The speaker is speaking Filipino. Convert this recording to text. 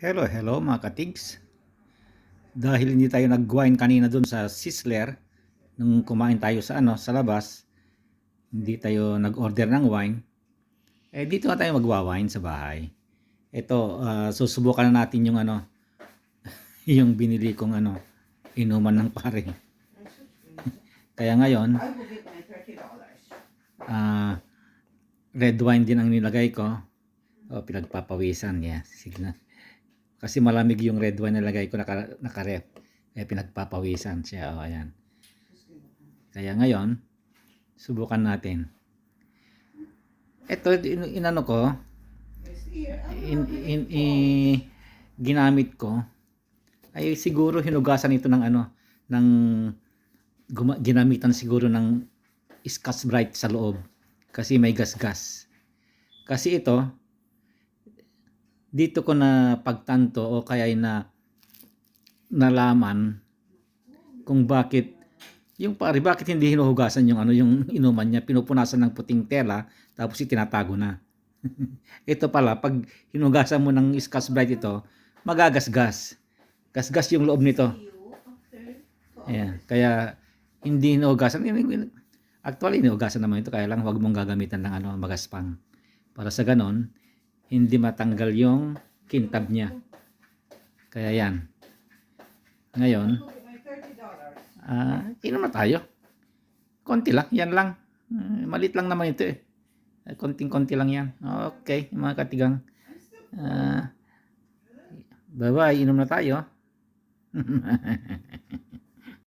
Hello, hello mga katigs. Dahil hindi tayo nag-wine kanina dun sa Sizzler, nung kumain tayo sa ano, sa labas, hindi tayo nag-order ng wine, eh dito na tayo magwa-wine sa bahay. Ito, ah, susubukan na natin yung ano, yung binili kong ano, inuman ng pare. Kaya ngayon, ah, red wine din ang nilagay ko. O, pinagpapawisan. Yeah, sige na. Kasi malamig yung red wine na nilagay ko naka, naka-ref. Kaya pinagpapawisan siya. O, ayan. Kaya ngayon, subukan natin. Ito, in, inano ko, in, in, i- ginamit ko, ay siguro hinugasan ito ng ano, ng guma- ginamitan siguro ng Scotch Brite sa loob kasi may gas-gas. Kasi ito, dito ko na pagtanto o kaya na nalaman kung bakit yung pare bakit hindi hinuhugasan yung ano yung inuman niya pinupunasan ng puting tela tapos itinatago na ito pala pag hinugasan mo ng Scotch Brite ito magagasgas gasgas yung loob nito Ayan. Kaya hindi hinugasan. Actually, hinugasan naman ito. Kaya lang huwag mong gagamitan ng ano, magaspang. Para sa ganon, hindi matanggal yung kintab niya. Kaya yan. Ngayon, dollars. ah inom na tayo. Konti lang. Yan lang. Ah, malit lang naman ito eh. Ah, Konting-konti lang yan. Okay, mga katigang. Ah, bye-bye. Inom na tayo.